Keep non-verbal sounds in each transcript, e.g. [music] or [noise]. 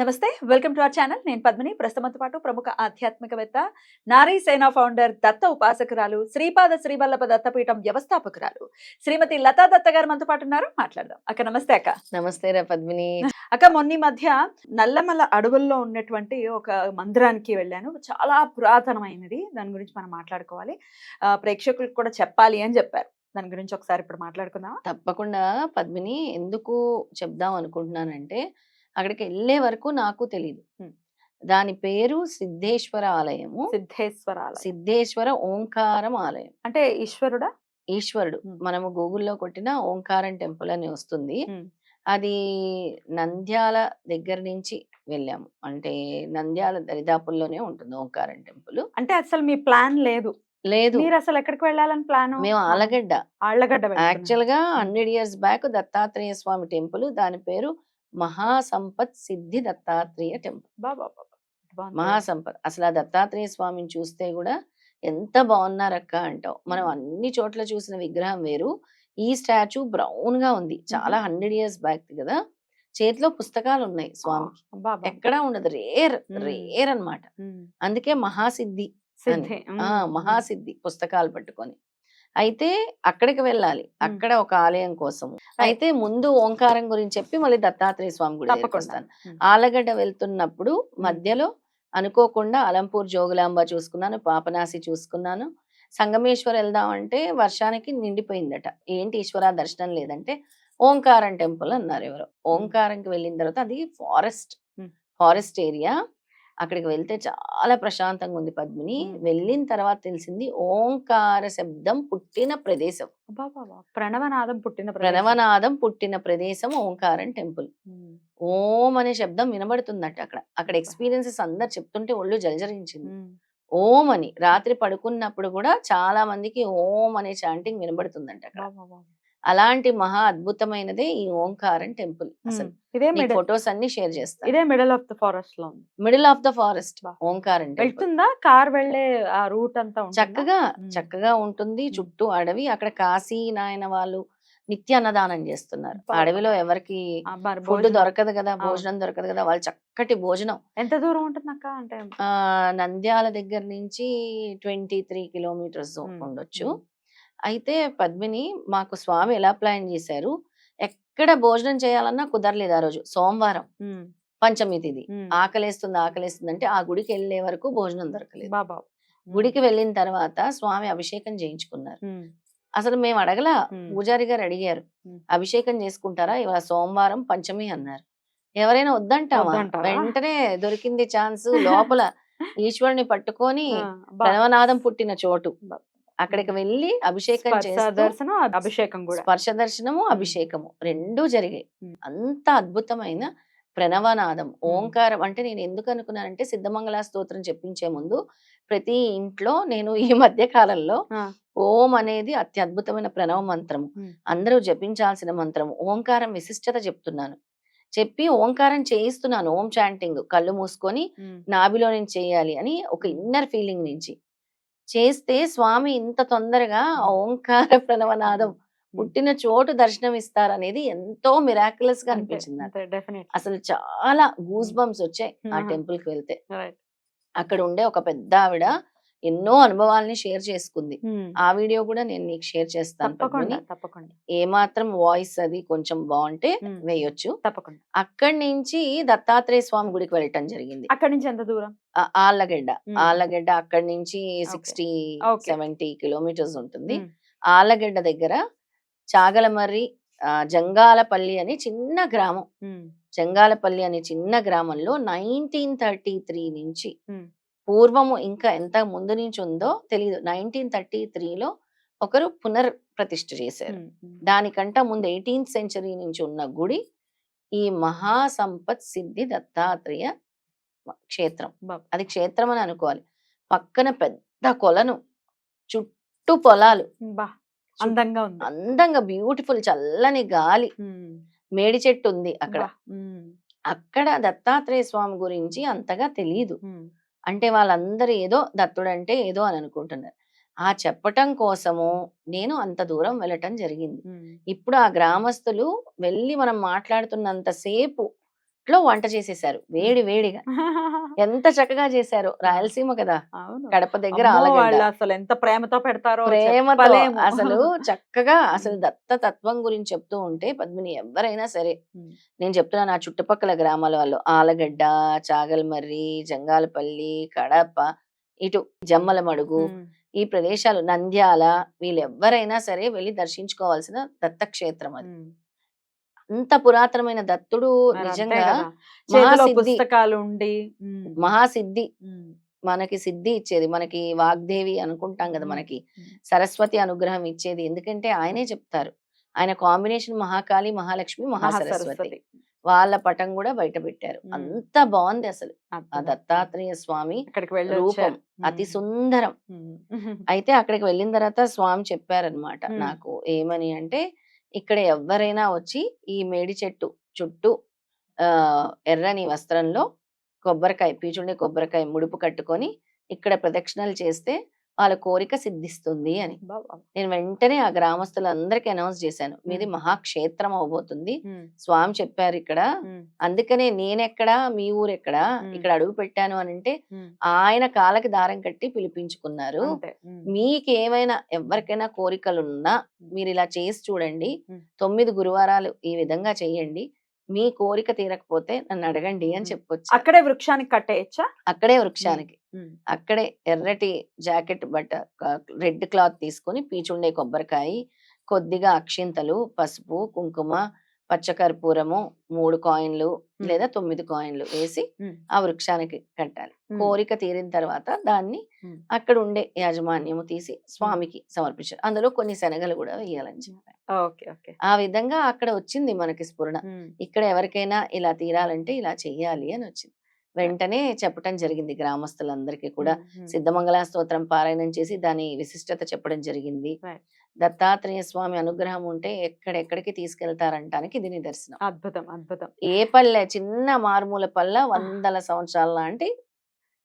నమస్తే welcome to our channel. నేను పద్మిని. ప్రస్తుతంతో పాటు ప్రముఖ ఆధ్యాత్మికవేత్త నారీ సేనా ఫౌండర్ దత్త ఉపాసకురాలు శ్రీపాద శ్రీవల్లభ దత్తపీఠం వ్యవస్థాపకురాలు శ్రీమతి లతా దత్త గారు మనతో పాటు ఉన్నారు. మాట్లాడదాం. అక్క నమస్తే అక్క. నమస్తే రా పద్మిని. అక్క మొన్న మధ్య నల్లమల్ల అడవుల్లో ఉన్నటువంటి ఒక మందిరానికి వెళ్ళాను. చాలా పురాతనమైనది. దాని గురించి మనం మాట్లాడుకోవాలి. ఆ, ప్రేక్షకులకు కూడా చెప్పాలి అని చెప్పారు. దాని గురించి ఒకసారి ఇప్పుడు మాట్లాడుకుందాం తప్పకుండా పద్మిని. ఎందుకు చెప్దాం అనుకుంటున్నానంటే అక్కడికి వెళ్ళే వరకు నాకు తెలియదు ఉమ్. దాని పేరు సిద్ధేశ్వర ఆలయము. సిద్ధేశ్వర. సిద్ధేశ్వర ఓంకారం ఆలయం. అంటే ఈశ్వరుడా? ఈశ్వరుడు. మనము గూగుల్లో కొట్టిన ఓంకారం టెంపుల్ అని వస్తుంది. అది నంద్యాల దగ్గర నుంచి వెళ్ళాము అంటే నంద్యాల దరిదాపుల్లోనే ఉంటుంది ఓంకారం టెంపుల్. అంటే అసలు మీ ప్లాన్ లేదు. లేదు. మీరు అసలు ఎక్కడికి వెళ్ళాలని ప్లాన్? మేము ఆలగడ్డ ఆళ్ళగడ్డ. యాక్చువల్గా hundred years back Dattatreya Swami temple. దాని పేరు మహాసంపత్ సిద్ధి దత్తాత్రేయ టెంపుల్. బాబా మహాసంపత్. అసలు ఆ దత్తాత్రేయ స్వామిని చూస్తే కూడా ఎంత బాగున్నారక్క అంటావు. మనం అన్ని చోట్ల చూసిన విగ్రహం వేరు. ఈ స్టాచ్యూ బ్రౌన్గా ఉంది చాలా హండ్రెడ్ ఇయర్స్ బ్యాక్ కదా. చేతిలో పుస్తకాలు ఉన్నాయి స్వామికి ఎక్కడా ఉండదు. రేర్. రేర్ అన్నమాట. అందుకే మహాసిద్ధి మహాసిద్ధి పుస్తకాలు పట్టుకొని. అయితే అక్కడికి వెళ్ళాలి. అక్కడ ఒక ఆలయం కోసం అయితే ముందు ఓంకారం గురించి చెప్పి మళ్ళీ దత్తాత్రేయ స్వామి గుడి వస్తాను. ఆలగడ్డ వెళ్తున్నప్పుడు మధ్యలో అనుకోకుండా అలంపూర్ జోగులాంబ చూసుకున్నాను పాపనాసి చూసుకున్నాను. సంగమేశ్వర్ వెళ్దామంటే వర్షానికి నిండిపోయిందట. ఏంటి ఈశ్వర దర్శనం లేదంటే ఓంకారం టెంపుల్ అన్నారు ఎవరు. ఓంకారంకి వెళ్ళిన తర్వాత అది ఫారెస్ట్. Forest area. అక్కడికి వెళ్తే చాలా ప్రశాంతంగా ఉంది పద్మిని. వెళ్ళిన తర్వాత తెలిసింది ఓంకార శబ్దం పుట్టిన ప్రదేశం ప్రణవనాదం పుట్టిన. ప్రణవనాదం పుట్టిన ప్రదేశం ఓంకారం టెంపుల్. ఓం అనే శబ్దం వినబడుతుందట అక్కడ అక్కడ ఎక్స్పీరియన్సెస్ అందరు చెప్తుంటే ఒళ్ళు జలజరించింది. ఓం అని రాత్రి పడుకున్నప్పుడు కూడా చాలా మందికి ఓం అనే చాంటింగ్ వినబడుతుందంట అక్కడ. అలాంటి మహా అద్భుతమైనదే ఈ ఓంకారం టెంపుల్ అసలు. ఇదే ఫొటోస్ అన్ని షేర్ చేస్తాను ఇదే మిడిల్ ఆఫ్ ద ఫారెస్ట్లో middle of the forest. Omkaram వెళ్తుందా కార్ వెళ్ళే ఆ రూట్ అంతా? చక్కగా. చక్కగా ఉంటుంది. చుట్టూ అడవి అక్కడ కాశీ నాయన వాళ్ళు నిత్య అన్నదానం చేస్తున్నారు. అడవిలో ఎవరికి ఫుడ్ దొరకదు కదా. భోజనం దొరకదు కదా వాళ్ళు చక్కటి భోజనం ఎంత దూరం ఉంటుంది అక్క అంటే ఆ నంద్యాల దగ్గర నుంచి ట్వంటీ త్రీ కిలోమీటర్స్ ఉండొచ్చు. అయితే పద్మిని మాకు స్వామి ఎలా ప్లాన్ చేశారు ఎక్కడ భోజనం చేయాలన్నా కుదరలేదు ఆ రోజు సోమవారం. పంచమి ఉమ్. ఆకలేస్తుంది ఆకలేస్తుంది అంటే ఆ గుడికి వెళ్ళే వరకు భోజనం దొరకలేదు బాబా. గుడికి వెళ్ళిన తర్వాత స్వామి అభిషేకం చేయించుకున్నారు. అసలు మేము అడగలా. పూజారి గారు అడిగారు. అభిషేకం చేసుకుంటారా ఇవాళ సోమవారం పంచమి అన్నారు ఎవరైనా వద్దంటావా? వెంటనే దొరికింది ఛాన్స్ లోపల [laughs] ఈశ్వరుని పట్టుకొని. ప్రణవనాదం పుట్టిన చోటు. అక్కడికి వెళ్ళి అభిషేకం దర్శనం అభిషేకం కూడా. స్పర్శ దర్శనము అభిషేకము. రెండూ జరిగాయి. అంత అద్భుతమైన ప్రణవనాదం. ఓంకారం అంటే నేను ఎందుకు అనుకున్నానంటే సిద్ధమంగళ స్తోత్రం చెప్పించే ముందు ప్రతి ఇంట్లో నేను ఈ [laughs] మధ్య కాలంలో. ఓం అనేది అత్యద్భుతమైన ప్రణవ మంత్రము. అందరూ జపించాల్సిన మంత్రము. ఓంకారం విశిష్టత చెప్తున్నాను. చెప్పి ఓంకారం చేయిస్తున్నాను. ఓం చాంటింగ్ కళ్ళు మూసుకొని. నాభిలో నుంచి చేయాలి అని ఒక ఇన్నర్ ఫీలింగ్ నుంచి. చేస్తే స్వామి ఇంత తొందరగా ఓంకార ప్రణవనాదం పుట్టిన చోటు దర్శనం ఇస్తారనేది ఎంతో మిరాకులస్గా అనిపించింది నాకు. అసలు చాలా గూస్ బంప్స్ వచ్చాయి ఆ. టెంపుల్కి వెళ్తే. అక్కడ ఉండే ఒక పెద్ద ఆవిడ ఎన్నో అనుభవాల్ని షేర్ చేసుకుంది. ఆ వీడియో కూడా నేను నీకు షేర్ చేస్తాను తప్పకుండా ఏమాత్రం వాయిస్ అది కొంచెం బాగుంటే. వేయొచ్చు తప్పకుండా అక్కడి నుంచి దత్తాత్రేయ స్వామి గుడికి వెళ్ళటం జరిగింది అక్కడి నుంచి ఎంత దూరం ఆళ్ళగడ్డ. ఆళ్ళగడ్డ అక్కడి నుంచి సిక్స్టీ. సెవెంటీ కిలోమీటర్స్ ఉంటుంది. ఆళ్ళగడ్డ దగ్గర చాగలమర్రి జంగాలపల్లి అని చిన్న గ్రామం. జంగాలపల్లి అనే చిన్న గ్రామంలో నైన్టీన్ థర్టీ త్రీ నుంచి. పూర్వము ఇంకా ఎంత ముందు నుంచి ఉందో తెలియదు నైన్టీన్ థర్టీ త్రీలో ఒకరు పునర్ ప్రతిష్ఠ చేశారు. దానికంట ముందు ఎయిటీన్త్ సెంచరీ నుంచి ఉన్న గుడి ఈ మహాసంపత్ సిద్ధి దత్తాత్రేయ క్షేత్రం. అది క్షేత్రం అని అనుకోవాలి. పక్కన పెద్ద కొలను చుట్టూ పొలాలు. అందంగా ఉంది. అందంగా బ్యూటిఫుల్ చల్లని గాలి. మేడి చెట్టు ఉంది అక్కడ. అక్కడ దత్తాత్రేయ స్వామి గురించి అంతగా తెలియదు అంటే వాళ్ళందరూ ఏదో దత్తుడంటే ఏదో అని అనుకుంటున్నారు ఆ చెప్పటం కోసము నేను అంత దూరం వెళ్ళటం జరిగింది. ఇప్పుడు ఆ గ్రామస్తులు వెళ్ళి మనం మాట్లాడుతున్నంత సేపు లో వంట చేసేసారు వేడి వేడిగా. [laughs] ఎంత చక్కగా చేశారు. రాయలసీమ కదా. కడప దగ్గర అసలు ఎంత ప్రేమతో పెడతారో ప్రేమతో. అసలు [laughs] చక్కగా అసలు దత్త తత్వం గురించి చెప్తూ ఉంటే పద్మిని ఎవరైనా సరే. నేను చెప్తున్నా నా చుట్టుపక్కల గ్రామాల వాళ్ళు ఆలగడ్డ చాగల్మర్రి జంగాలపల్లి కడప ఇటు జమ్మలమడుగు ఉమ్, ఈ ప్రదేశాలు నంద్యాల వీళ్ళు ఎవరైనా సరే వెళ్ళి దర్శించుకోవాల్సిన దత్తక్షేత్రం అది. అంత పురాతనమైన దత్తుడు నిజంగా. పుస్తకాలు ఉండి మహాసిద్ధి. మనకి సిద్ధి ఇచ్చేది. మనకి వాగ్దేవి అనుకుంటాం కదా మనకి. సరస్వతి అనుగ్రహం ఇచ్చేది. ఎందుకంటే ఆయనే చెప్తారు. ఆయన కాంబినేషన్ మహాకాళి మహాలక్ష్మి మహాసరస్వతి. వాళ్ళ పటం కూడా బయట పెట్టారు. అంత బాగుంది అసలు. ఆ. దత్తాత్రేయ స్వామి రూపం. అతి సుందరం. [laughs] అయితే అక్కడికి వెళ్ళిన తర్వాత స్వామి చెప్పారనమాట. నాకు ఏమని అంటే ఇక్కడ ఎవరైనా వచ్చి ఈ మేడి చెట్టు చుట్టూ ఆ ఎర్రని వస్త్రంలో కొబ్బరికాయ పీచుండే కొబ్బరికాయ ముడుపు కట్టుకొని ఇక్కడ ప్రదక్షిణలు చేస్తే వాళ్ళ కోరిక సిద్ధిస్తుంది అని. నేను వెంటనే ఆ గ్రామస్తులందరికీ అనౌన్స్ చేశాను. మీది. మహాక్షేత్రం అవబోతుంది స్వామి చెప్పారు ఇక్కడ. అందుకనే నేనెక్కడా మీ ఊరెక్కడా మ్మ్. ఇక్కడ అడుగు పెట్టాను అని అంటే. ఆయన కాలకి దారం కట్టి పిలిపించుకున్నారు. మీకు ఏమైనా ఎవరికైనా కోరికలున్నా మీరు ఇలా చేసి చూడండి. మ్మ్. తొమ్మిది గురువారాలు ఈ విధంగా చెయ్యండి మీ కోరిక తీరకపోతే నన్ను అడగండి అని. చెప్పొచ్చు? అక్కడే వృక్షానికి కట్టేయచ్చా? అక్కడే వృక్షానికి. అక్కడే ఎర్రటి జాకెట్ బట్ట రెడ్ క్లాత్ తీసుకొని పీచుండే కొబ్బరికాయ కొద్దిగా అక్షింతలు పసుపు కుంకుమ పచ్చకర్పూరము మూడు కాయిన్లు. లేదా తొమ్మిది కాయిన్లు వేసి ఆ వృక్షానికి కట్టాలి. కోరిక తీరిన తర్వాత దాన్ని. అక్కడ ఉండే యాజమాన్యము తీసి స్వామికి సమర్పించారు. అందులో కొన్ని శనగలు కూడా వేయాలని చెప్పారు. ఆ విధంగా అక్కడ వచ్చింది మనకి స్ఫురణ. ఇక్కడ ఎవరికైనా ఇలా తీరాలంటే ఇలా చెయ్యాలి అని వచ్చింది. వెంటనే చెప్పటం జరిగింది గ్రామస్తులందరికీ కూడా. సిద్ధమంగళ స్తోత్రం పారాయణం చేసి దాని విశిష్టత చెప్పడం జరిగింది. దత్తాత్రేయ స్వామి అనుగ్రహం ఉంటే ఎక్కడెక్కడికి తీసుకెళ్తారంటానికి ఇది నిదర్శనం. అద్భుతం అద్భుతం. ఏ పల్లె చిన్న మారుమూల పల్లె వందల సంవత్సరాల లాంటి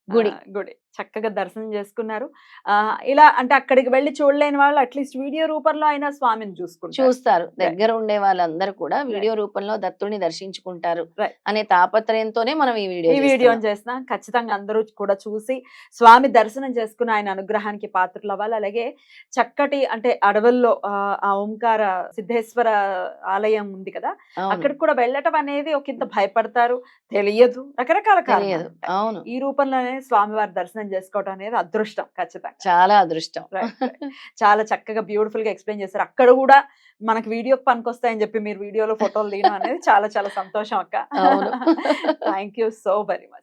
గుడి. గుడి. చక్కగా దర్శనం చేసుకున్నారు. ఆ ఇలా అంటే అక్కడికి వెళ్ళి చూడలేని వాళ్ళు అట్లీస్ట్ వీడియో రూపంలో అయినా స్వామిని చూసుకుంటారు. చూస్తారు. దగ్గర ఉండే వాళ్ళందరూ కూడా వీడియో రూపంలో దత్తుని దర్శించుకుంటారు. అనే తాపత్రయంతోనే మనం ఈ వీడియో ఈ వీడియోని చేస్తున్నాం. ఖచ్చితంగా అందరూ కూడా చూసి స్వామి దర్శనం చేసుకుని ఆయన అనుగ్రహానికి పాత్రలు అవ్వాలి. అలాగే చక్కటి అంటే అడవుల్లో ఆ, ఓంకార సిద్ధేశ్వర ఆలయం ఉంది కదా అక్కడికి కూడా వెళ్ళటం అనేది ఒక ఇంత భయపడతారు. తెలియదు. రకరకాల కారణాలు. అవును. ఈ రూపంలోనే స్వామివారి దర్శనం చేసుకోవడం అనేది అదృష్టం ఖచ్చితంగా. చాలా అదృష్టం. చాలా చక్కగా బ్యూటిఫుల్గా ఎక్స్ప్లెయిన్ చేశారు. అక్కడ కూడా మనకి వీడియోకి పనికొస్తాయని చెప్పి మీరు వీడియోలో ఫోటోలు తీయడం అనేది చాలా చాలా సంతోషం అక్క. Thank you so very much